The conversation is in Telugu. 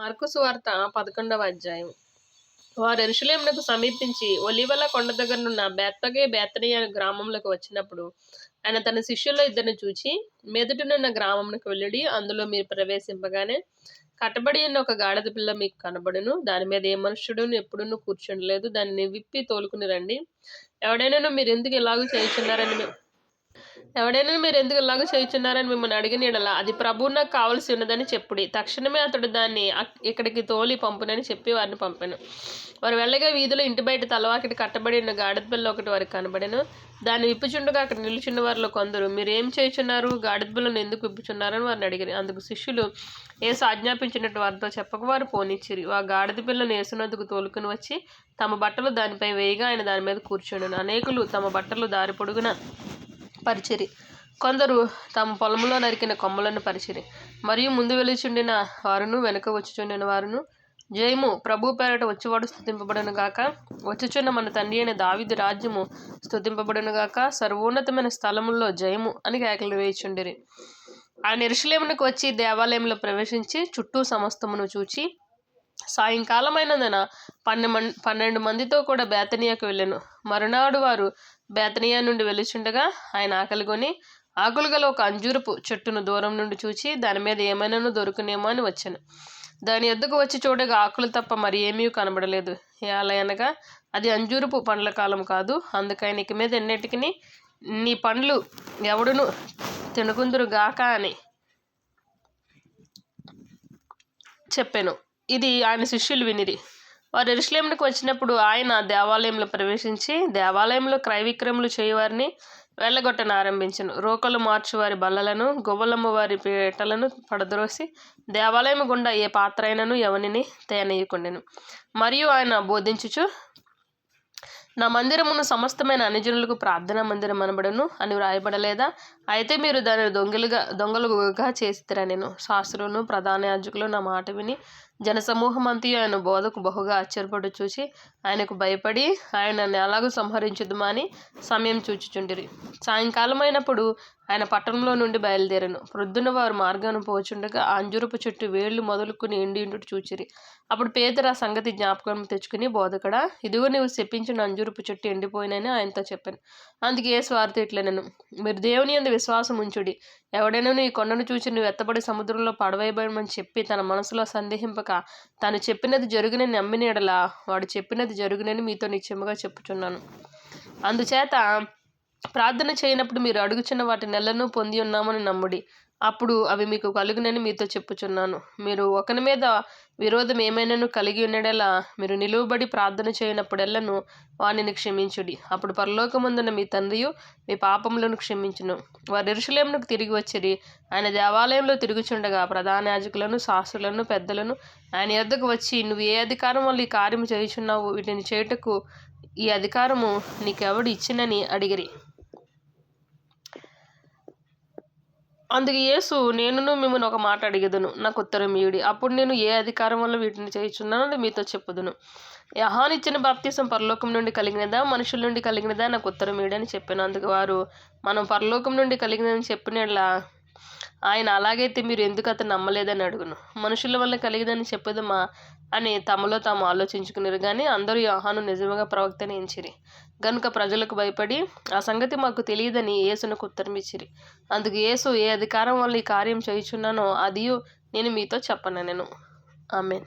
మార్కుసు వార్త పదకొండవ అధ్యాయం. వారు ఎరుషులేమునకు సమీపించి ఒలివల కొండ దగ్గరనున్న బెత్తగే బేతనీయ గ్రామంలోకి వచ్చినప్పుడు ఆయన తన శిష్యుల్లో ఇద్దరిని చూచి మెదటినున్న గ్రామంలోకి వెళ్ళి అందులో మీరు ప్రవేశింపగానే కట్టబడి ఉన్న ఒక గాడిద పిల్ల మీకు కనబడును. దాని మీద ఏ మనుష్యుడు ఎప్పుడూ కూర్చుండలేదు. దాన్ని విప్పి తోలుకుని రండి. ఎవడైనా మీరు ఎందుకు ఇలాగూ చేయుచున్నారని ఎవడైనా మీరు ఎందుకు ఇలాగ చేయుచున్నారని మిమ్మల్ని అడిగిన ఎడలా అది ప్రభువు నాకు కావలసి ఉన్నదని చెప్పుడి. తక్షణమే అతడు దాన్ని అక్- ఇక్కడికి తోలి పంపునని చెప్పి వారిని పంపాను. వారు వెళ్ళగా వీధిలో ఇంటి బయట తలవాకిటి కట్టబడి ఉన్న గాడిద పిల్ల ఒకటి వారికి కనబడెను. దాన్ని విప్పుచుండగా అక్కడ నిలుచున్న వారిలో కొందరు మీరు ఏం చేయుచున్నారు? గాడిద పిల్లను ఎందుకు విప్పుచున్నారని వారిని అడిగారు. అందుకు శిష్యులు ఏసు ఆజ్ఞాపించినట్టు వారితో చెప్పక వారు పోనిచ్చిరి. ఆ గాడిద పిల్లను ఏసునందుకు తోలుకుని వచ్చి తమ బట్టలు దానిపై వేయగా ఆయన దాని మీద కూర్చుండను. అనేకులు తమ బట్టలు దారి పొడుగున పరిచిరి. కొందరు తమ పొలంలో నరికిన కొమ్మలను పరిచిరి. మరియు ముందు వెలుచుండిన వారును వెనుక వచ్చుచుండిన వారును జయము ప్రభు పేరట వచ్చేవాడు స్థుతింపబడును గాక. వచ్చుచున్న మన తండ్రి అయిన దావిది రాజ్యము స్థుతింపబడును గాక. సర్వోన్నతమైన స్థలముల్లో జయము అని కేకలు వేయిచుండిరి. ఆ నిరుషులేమునకు వచ్చి దేవాలయంలో ప్రవేశించి చుట్టూ సమస్తమును చూచి సాయంకాలమైనందున పన్నె మం- పన్నెండు మందితో కూడా బేతనీయకు వెళ్ళాను. మరునాడు వారు బేతనియా నుండి వెలుచుండగా ఆయన ఆకలిగొని ఆకులు గల ఒక అంజూరపు చెట్టును దూరం నుండి చూచి దాని మీద ఏమైనాను దొరుకునేమో అని వచ్చాను. దాని ఎద్దుకు వచ్చి చూడగా ఆకులు తప్ప మరి ఏమీ కనబడలేదు. ఎలా అనగా అది అంజూరపు పండ్ల కాలం కాదు అందుకని ఇక మీద ఎన్నిటికి నీ పండ్లు ఎవడును తినుకుందురు గాక అని చెప్పాను. ఇది ఆయన శిష్యులు వినిరి. వారు ఎరుసలేమునికి వచ్చినప్పుడు ఆయన దేవాలయంలో ప్రవేశించి దేవాలయంలో క్రయ చేయువారిని చేయవారిని వెళ్ళగొట్టను ఆరంభించను. రోకలు మార్చువారి బల్లలను గువ్వలమ్మ వారి పీటలను పడద్రోసి దేవాలయం గుండా ఏ పాత్ర అయినను ఎవనిని తేనీయకుండెను మరియు ఆయన బోధించుచు నా మందిరమును సమస్తమైన అనుజనులకు ప్రార్థనా మందిరం అనబడను అని వ్రాయబడలేదా? అయితే మీరు దానిని దొంగలుగా దొంగలుగా చేసిరా నేను. శాస్త్రులను ప్రధాన యాజకులు నా మాట విని జనసమూహం అంతా ఆయన బోధకు బహుగా ఆశ్చర్యపడు చూసి ఆయనకు భయపడి ఆయన ఎలాగూ సంహరించుదుమా అని సమయం చూచుచుండిరి. సాయంకాలం అయినప్పుడు ఆయన పట్టణంలో నుండి బయలుదేరను. ప్రొద్దున వారు మార్గాన్ని పోచుండగా అంజురపు చెట్టు వేళ్ళు మొదలుకుని ఎండి ఇంటి చూచిరి. అప్పుడు పేదరా సంగతి జ్ఞాపకం తెచ్చుకుని బోధకడా ఇదిగో నీవు చెప్పించిన అంజురపు చెట్టు ఎండిపోయినని ఆయనతో చెప్పాను. అందుకే ఏ స్వార్థ నేను మీరు దేవుని అందు విశ్వాసం ఉంచుడి. ఎవడైనా నీ కొండను చూచి నువ్వు ఎత్తబడి సముద్రంలో పడవేయబడమని చెప్పి తన మనసులో సందేహింపక తాను చెప్పినది జరుగునని నమ్మిన వాడు చెప్పినది జరుగునని మీతో నిశ్చయముగా చెప్పుచున్నాను. అందుచేత ప్రార్థన చేయనప్పుడు మీరు అడుగుచున్న వాటి నెలను పొంది ఉన్నామని నమ్ముడి. అప్పుడు అవి మీకు కలుగునని మీతో చెప్పుచున్నాను. మీరు ఒకని మీద విరోధం ఏమైనాను కలిగి ఉండేలా మీరు నిలువబడి ప్రార్థన చేయనప్పుడెల్లను వానిని క్షమించుడి. అప్పుడు పరలోకమందున మీ తండ్రియు మీ పాపములను క్షమించును. వారు ఎరుషులేమునకు తిరిగి వచ్చిరి. ఆయన దేవాలయంలో తిరుగుచుండగా ప్రధాన యాజకులను శాస్త్రులను పెద్దలను ఆయన యొద్దకు వచ్చి నువ్వు ఏ అధికారం వల్ల ఈ కార్యము చేయుచున్నావు? వీటిని చేయుటకు ఈ అధికారము నీకెవడు ఇచ్చినని అడిగిరి. అందుకు యేసు నేనును మిమ్మల్ని ఒక మాట అడిగేదను నాకు ఉత్తరం ఇయుడి అప్పుడు నేను ఏ అధికారం వల్ల వీటిని చేయుచున్నానో మీతో చెప్పుదును. యహానిచ్చిన బాప్తీసం పరలోకం నుండి కలిగినదా మనుషుల నుండి కలిగినదా నాకు ఉత్తరం ఇయుడని చెప్పాను. అందుకు వారు మనం పరలోకం నుండి కలిగినదని చెప్పినట్లా ఆయన అలాగైతే మీరు ఎందుకు అతను నమ్మలేదని అడుగును. మనుషుల వల్ల కలిగిదని చెప్పదమా అని తమలో తాము ఆలోచించుకున్నారు కానీ అందరూ యోహాను నిజముగా ప్రవక్తని ఎంచిరి. గనుక ప్రజలకు భయపడి ఆ సంగతి మాకు తెలియదని యేసునకు ఉత్తరం ఇచ్చిరి. అందుకు యేసు ఏ అధికారం వల్ల ఈ కార్యం చేయుచున్నానో అది నేను మీతో చెప్పను నేను ఆమెన్.